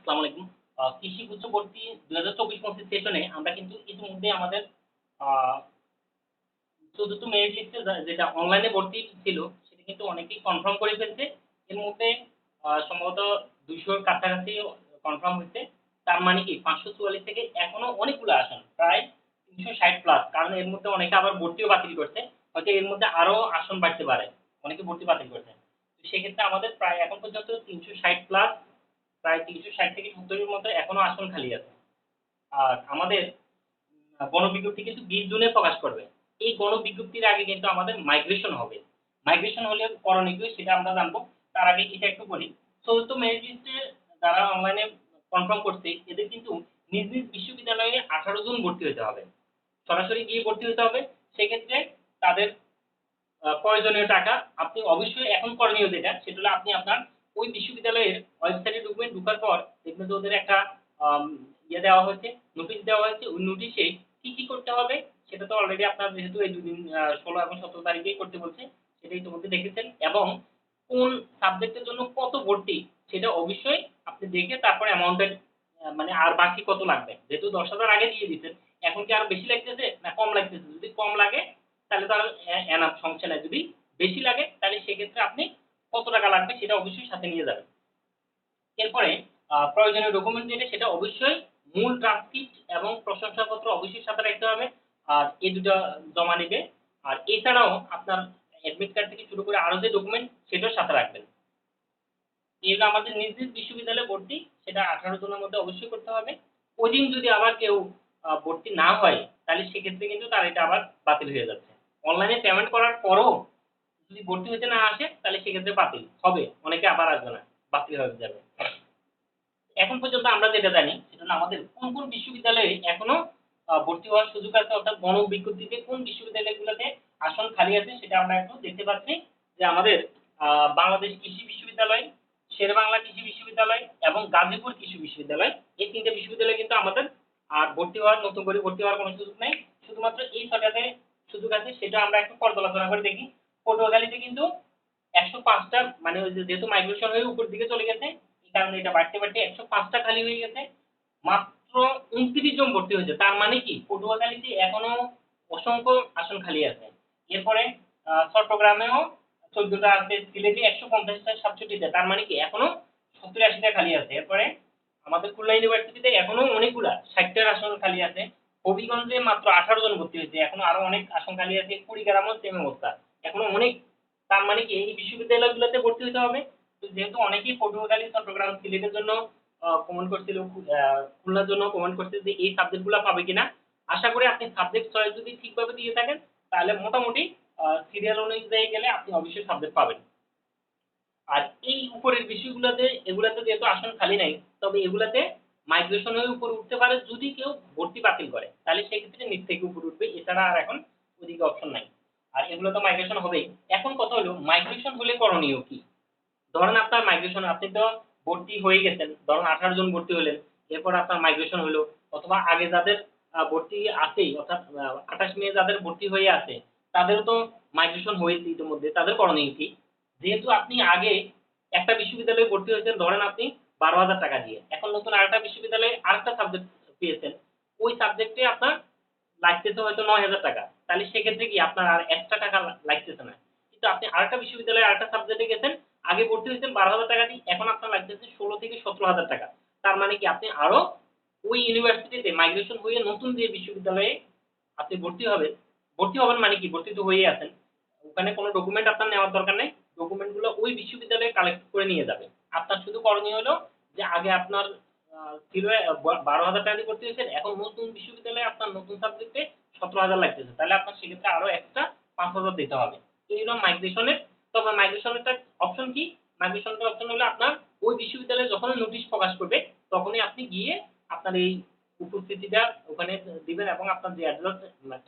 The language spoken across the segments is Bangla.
আসসালামু আলাইকুম। কৃষি গুচ্ছ ভর্তি দুই হাজার চব্বিশ সেশনে আমরা কিন্তু ইতিমধ্যে আমাদের চতুর্থ মেরিট লিস্টে যেটা অনলাইনে ভর্তি ছিল, সেটা কিন্তু অনেকেই কনফার্ম করে ফেলছে। এর মধ্যে সম্ভবত কাছাকাছি কনফার্ম হয়েছে। তার মানে কি, পাঁচশো চুয়াল্লিশ থেকে এখনও অনেকগুলো আসন, প্রায় তিনশো ষাট প্লাস কারণ এর মধ্যে অনেকে আবার ভর্তিও বাতিল করছে। হয়তো এর মধ্যে আরও আসন বাড়তে পারে। অনেকে ভর্তি বাতিল করছে। সেক্ষেত্রে আমাদের প্রায় এখন পর্যন্ত তিনশো ষাট প্লাস প্রায় তিনশো ষাট থেকে সত্তরের মতো এখনও আসন খালি আছে। আর আমাদের গণবিজ্ঞপ্তি কিন্তু বিশ জুনে প্রকাশ করবে। এই গণবিজ্ঞপ্তির আগে কিন্তু আমাদের মাইগ্রেশন হবে। মাইগ্রেশন হলে করণীয় সেটা আমরা জানব। তার আগে এটা একটু বলি। চতুর্থ মেরিট লিস্টে যারা অনলাইনে কনফার্ম করছে, এদের কিন্তু নিজ নিজ বিশ্ববিদ্যালয়ে আঠারো জন ভর্তি হতে হবে। সরাসরি গিয়ে ভর্তি হতে হবে। সেক্ষেত্রে তাদের প্রয়োজনীয় টাকা, আপনি অবশ্যই এখন করণীয় যেটা, সেটা হলো আপনি আপনার ওই বিশ্ববিদ্যালয়ের ওয়েবসাইটে ঢুকবেন, ঢুকার পর দেখবেন যে ওদের একটা ইয়ে দেওয়া হয়েছে নোটিশ দেওয়া হয়েছে। ওই নোটিশে কি কি করতে হবে সেটা তো অলরেডি আপনার যেহেতু এই দুদিন ষোলো এবং সতেরো তারিখেই করতে বলছে সেটা ইতিমধ্যে দেখেছেন। এবং কোন সাবজেক্টের জন্য কত ভর্তি সেটা অবশ্যই আপনি দেখে তারপর অ্যামাউন্টের মানে আর বাকি কত লাগবে? যেহেতু দশ হাজার আগে দিয়ে দিচ্ছেন এখন কি আর বেশি লাগতেছে? না, কম লাগতেছে। যদি কম লাগে, তাহলে তো আর এনাফ সমস্যা নাই যদি বেশি লাগে, তাহলে সেক্ষেত্রে আপনি কত টাকা লাগবে সেটা অবশ্যই সাথে নিয়ে যাবেন এরপরে প্রয়োজনীয় ডকুমেন্ট যেটা, সেটা অবশ্যই মূল ট্রান্সক্রিপ্ট এবং প্রশংসাপত্র অবশ্যই সাথে রাখতে হবে। আর এই দুটো জমা নেবে। আর এছাড়াও আপনার অ্যাডমিট কার্ড থেকে শুরু করে আরও যে ডকুমেন্ট সেটাও সাথে রাখবেন। এগুলো আমাদের নিজ নিজ বিশ্ববিদ্যালয়ে ভর্তি, সেটা আঠারো জনের মধ্যে অবশ্যই করতে হবে। ওই দিন যদি আবার কেউ ভর্তি না হয়, তাহলে সেক্ষেত্রে কিন্তু তার এটা আবার বাতিল হয়ে যাচ্ছে। অনলাইনে পেমেন্ট করার পরও যদি ভর্তি হতে না আসে, তাহলে সেক্ষেত্রে বাতিল হবে। অনেকে আবার আসবে না, বাতিল হয়ে যাবে। এখন পর্যন্ত আমরা যেটা জানি, সেটা হলো আমাদের কোন কোন বিশ্ববিদ্যালয়ে এখনও ভর্তি হওয়ার সুযোগ আছে, অর্থাৎ গণ বিজ্ঞপ্তিতে কোন বিশ্ববিদ্যালয়গুলোতে আসন খালি আছে, সেটা আমরা একটু দেখতে পাচ্ছি যে আমাদের বাংলাদেশ কৃষি বিশ্ববিদ্যালয়, শেরবাংলা কৃষি বিশ্ববিদ্যালয় এবং গাজীপুর কৃষি বিশ্ববিদ্যালয়, এই তিনটে বিশ্ববিদ্যালয় কিন্তু আমাদের আর ভর্তি হওয়ার, নতুন করে ভর্তি হওয়ার কোনো সুযোগ নেই। শুধুমাত্র এই ছটাতে সুযোগ আছে, সেটা আমরা একটু পর্যালোচনা করে দেখি। পটুয়াখালীতে কিন্তু একশো পাঁচটা মানে যেহেতু মাইগ্রেশন হয়ে উপর দিকে চলে গেছে, এই কারণে এটা বাড়তে বাড়তে একশো পাঁচটা খালি হয়ে গেছে। মাত্র উনত্রিশ জন ভর্তি হয়েছে। তার মানে কি? পটুয়াখালীতে এখনও অসংখ্য আসন খালি আছে। এরপরে চট্টগ্রামেও চোদ্দটা আছে। সিলেটে একশো পঞ্চাশটা সাতষট্টিতে তার মানে কি? এখনও সত্তর আশিটা খালি আছে। এরপরে, আমাদের খুলনা ইউনিভার্সিটিতে এখনও অনেকগুলা ষাটটার আসন খালি আছে। হবিগঞ্জে মাত্র আঠারো জন ভর্তি হয়েছে। এখনও আরও অনেক আসন খালি আছে। কুড়িগ্রামও সেম অবস্থা। এখনও অনেক তার মানে কি, এই বিশ্ববিদ্যালয়গুলোতে ভর্তি হতে হবে। যেহেতু অনেকেই পটুয়াখালী চট্টগ্রাম সিলেটের জন্য কমেন্ট করছিল খুলনার জন্য কমেন্ট করছে যে এই সাবজেক্টগুলো পাবে কিনা। আশা করি আপনি সাবজেক্ট চয়েস যদি ঠিকভাবে দিয়ে থাকেন, তাহলে মোটামুটি সিরিয়াল অনুযায়ী গেলে আপনি অবশ্যই সাবজেক্ট পাবেন। আর এই উপরের বিষয়গুলোতে, এগুলাতে যেহেতু আসন খালি নাই, তবে এগুলাতে মাইগ্রেশন হয়ে উপরে উঠতে পারে যদি কেউ ভর্তি বাতিল করে। তাহলে সেক্ষেত্রে নিচ থেকে উপরে উঠবে, এছাড়া আর এখন ওদিকে অপশন নাই। আর এগুলো তো মাইগ্রেশন হবেই। এখন কথা হলো মাইগ্রেশন হলে করণীয় কি? ধরেন আপনার মাইগ্রেশন আপনি তো ভর্তি হয়ে গেছেন, ধরেন আঠারো জন ভর্তি হলেন, এরপর আপনার মাইগ্রেশন হলো, অথবা আগে যাদের ভর্তি আছেই, অর্থাৎ আঠাশ মে যাদের ভর্তি হয়ে আছে, তাদেরও তো মাইগ্রেশন হয়েছে ইতিমধ্যে, তাদের করণীয় কি? যেহেতু আপনি আগে একটা বিশ্ববিদ্যালয়ে ভর্তি হয়েছেন, ধরেন আপনি বারো হাজার টাকা দিয়ে, এখন নতুন আরেকটা বিশ্ববিদ্যালয়ে আরেকটা সাবজেক্ট পেয়েছেন, ওই সাবজেক্টে আপনার লাগতেছে হয়তো নয় হাজার টাকা। তাহলে সেক্ষেত্রে কি আপনার আর এক্সট্রা টাকা লাগতেছে না। কিন্তু আপনি আরেকটা বিশ্ববিদ্যালয়ে আরেকটা সাবজেক্টে গেছেন, আগে ভর্তি হয়েছেন বারো হাজার টাকা দিয়ে, এখন আপনার লাগতেছে ষোলো থেকে সতেরো হাজার টাকা। তার মানে কি আপনি আরও ওই ইউনিভার্সিটিতে মাইগ্রেশন হয়ে নতুন যে বিশ্ববিদ্যালয়ে আপনি ভর্তি হবেন ভর্তি হবেন মানে কি? ভর্তি তো হয়েই আছেন। ওখানে কোনো ডকুমেন্ট আপনার নেওয়ার দরকার নেই। ডকুমেন্টগুলো ওই বিশ্ববিদ্যালয়ে কালেক্ট করে নিয়ে যাবে। আপনার শুধু করণীয় হলো যে আগে আপনার ছিল বারো হাজার টাকা দিয়ে ভর্তি হয়েছেন? এখন নতুন বিশ্ববিদ্যালয়ে আপনার নতুন সাবজেক্টে সতেরো হাজার লাগতেছে। তাহলে আপনার সেক্ষেত্রে আরও এক্সট্রা পাঁচ হাজার দিতে হবে। এই হলো মাইগ্রেশনের তবে মাইগ্রেশনের অপশন কি? মাইগ্রেশনের অপশন হলো আপনার ওই বিশ্ববিদ্যালয়ে যখন নোটিশ প্রকাশ করবে, তখনই আপনি গিয়ে আপনার এই উপস্থিতিটা ওখানে দিবেন এবং আপনার যে অ্যাড্রেস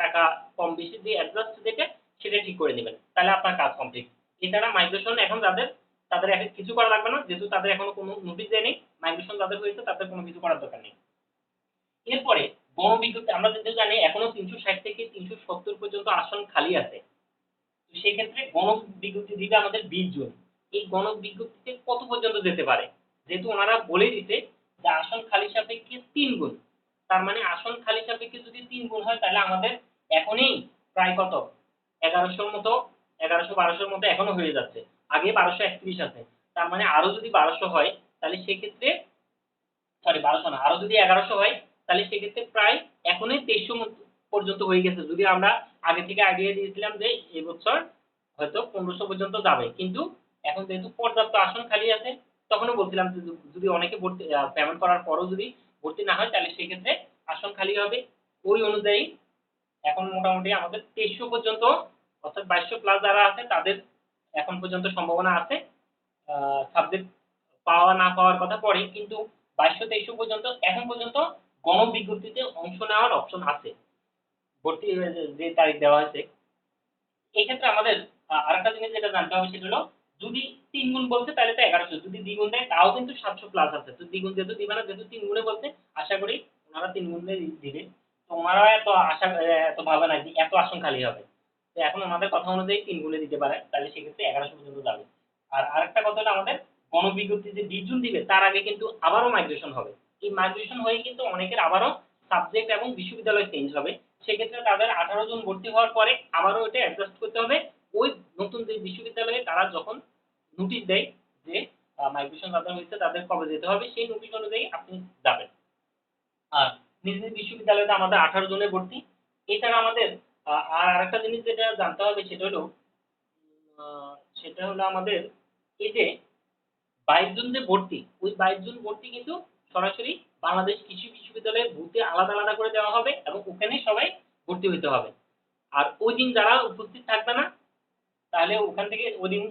টাকা কম বেশি যে অ্যাড্রেস থেকে সেটা ঠিক করে নেবেন তাহলে আপনার কাজ কমপ্লিট এছাড়া মাইগ্রেশন এখন যাদের তাদের কিছু করা লাগবে না, যেহেতু তাদের এখনও কোনো নোটিশ দেয়নি মাইগ্রেশন যাদের হয়েছে তাদের কোনো কিছু করার দরকার নেই। এরপরে গণ বিজ্ঞপ্তি, আমরা যেহেতু জানি এখনও তিনশো ষাট থেকে তিনশো সত্তর পর্যন্ত আসন খালি আছে, তো সেক্ষেত্রে গণ বিজ্ঞপ্তি দিবে আমাদের বিশ জুন। এই গণ বিজ্ঞপ্তিতে কত পর্যন্ত যেতে পারে? যেহেতু ওনারা বলে দিতে যে আসন খালি সাপেক্ষে তিন গুণ। তার মানে আসন খালি সাপেক্ষে যদি তিন গুণ হয়, তাহলে আমাদের এখনই প্রায় কত? এগারোশোর মতো, এগারোশো বারোশোর মতো এখনও হয়ে যাচ্ছে। আগে বারোশো একত্রিশ আছে। তার মানে আরও যদি বারোশো হয়, তাহলে সেক্ষেত্রে সরি বারোশো না, আরও যদি এগারোশো হয়, তাহলে সেক্ষেত্রে প্রায় এখনই তেইশশো পর্যন্ত হয়ে গেছে। যদি আমরা আগে থেকে আইডিয়া দিয়েছিলাম যে এবছর হয়তো পনেরোশো পর্যন্ত যাবে। কিন্তু এখন যেহেতু পর্যাপ্ত আসন খালি আছে, তখনও বলছিলাম যে যদি অনেকে ভর্তি পেমেন্ট করার পরও যদি ভর্তি না হয়, তাহলে সেক্ষেত্রে আসন খালি হবে। ওই অনুযায়ী এখন মোটামুটি আমাদের তেইশশো পর্যন্ত, অর্থাৎ বাইশশো প্লাস যারা আছে, তাদের এখন পর্যন্ত সম্ভাবনা আছে। সাবজেক্ট পাওয়া না পাওয়ার কথা পরে কিন্তু বাইশশো তেইশশো পর্যন্ত এখন পর্যন্ত গণবিজ্ঞপ্তিতে অংশ নেওয়ার অপশন আছে। ভর্তি যে- তারিখ দেওয়া হয়েছে। এক্ষেত্রে আমাদের আহ, আরেকটা জিনিস যেটা জানতে হবে সেটা হলো যদি তিন গুণ বলছে তাহলে তো এগারোশো। যদি দ্বিগুণ দেয় তাও কিন্তু সাতশো প্লাস আছে। তো দ্বিগুণ যেহেতু দিবে না যেহেতু তিন গুণে বলছে আশা করি ওনারা তিন গুণে দিবে। তো ওনারা এত আশা এত ভাবে না যে এত আসন খালি হবে। তো এখন আমাদের কথা অনুযায়ী তিন গুণে দিতে পারে, তাহলে সেক্ষেত্রে এগারোশো পর্যন্ত যাবে। আর আরেকটা কথা হলো আমাদের গণবিজ্ঞপ্তি যে বিশ জুন দিবে, তার আগে কিন্তু আবারও মাইগ্রেশন হবে। এই মাইগ্রেশন হয়ে কিন্তু অনেকের আবারও সাবজেক্ট এবং বিশ্ববিদ্যালয় চেঞ্জ হবে। সেক্ষেত্রে তাদের আঠারো জন ভর্তি হওয়ার পরে আবারও এটা অ্যাডজাস্ট করতে হবে। ওই নতুন যে বিশ্ববিদ্যালয়ে তারা যখন নোটিশ দেয় যে মাইগ্রেশন যাদের হয়েছে, তাদের কবে যেতে হবে, সেই নোটিশ অনুযায়ী আপনি যাবেন। আর নিজ নিজ বিশ্ববিদ্যালয়তে আমাদের আঠারো জনের ভর্তি। এছাড়া আমাদের আর আরেকটা জিনিস যেটা জানতে হবে সেটা হলো সেটা হলো আমাদের এই যে বাইশ জন যে ভর্তি, ওই বাইশ জন ভর্তি কিন্তু সরাসরি বাংলাদেশ কৃষি বিশ্ববিদ্যালয়ের বুথে আলাদা আলাদা করে দেওয়া হবে এবং ওখানে সবাই ভর্তি হতে হবে। আর ওই দিন যারা উপস্থিত থাকবে না, তাহলে ওখান থেকে ওই দিন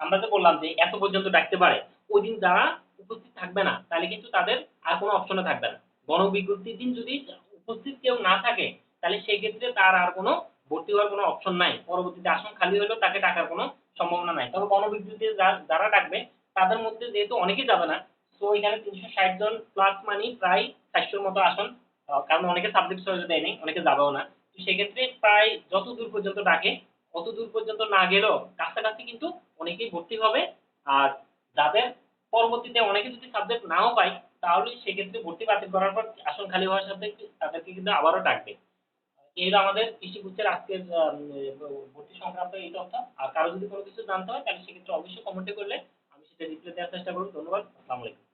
আমরা তো বললাম যে এত পর্যন্ত ডাকতে পারে, ওই দিন যারা উপস্থিত থাকবে না, তাহলে কিন্তু তাদের আর কোনো অপশনে থাকবে না। গণবিজ্ঞপ্তির দিন যদি উপস্থিত কেউ না থাকে তাহলে সেই ক্ষেত্রে তার আর কোনো ভর্তি হওয়ার কোনো অপশন নাই। পরবর্তীতে আসন খালি হলেও তাকে ডাকার কোনো সম্ভাবনা নাই। তবে গণবিজ্ঞপ্তি যা- যারা ডাকবে, তাদের মধ্যে যেহেতু অনেকেই যাবে না তো এখানে তিনশো ষাট জন প্লাস মানি প্রায় চারশোর মতো আসন কারণ অনেকে সাবজেক্ট চয়েস দেয়নি, অনেকে যাবেও না। তো সেক্ষেত্রে প্রায় যত দূর পর্যন্ত ডাকে, অত দূর পর্যন্ত না গেলেও কাছাকাছি কিন্তু অনেকেই ভর্তি হবে। আর যাদের পরবর্তীতে অনেকে যদি সাবজেক্ট নাও পায়, তাহলে সেক্ষেত্রে ভর্তি বাতিল করার পর আসন খালি হওয়ার সাথে তাদেরকে কিন্তু আবারও ডাকবে। এই আমাদের কৃষি গুচ্ছের আজকের ভর্তি সংক্রান্ত এই তথ্য। আর কারও যদি কোনো কিছু জানতে হয়, তাহলে সেক্ষেত্রে অবশ্যই কমেন্টে করলে আমি সেটা রিপ্লাই দেওয়ার চেষ্টা করব। ধন্যবাদ। আসসালামু আলাইকুম।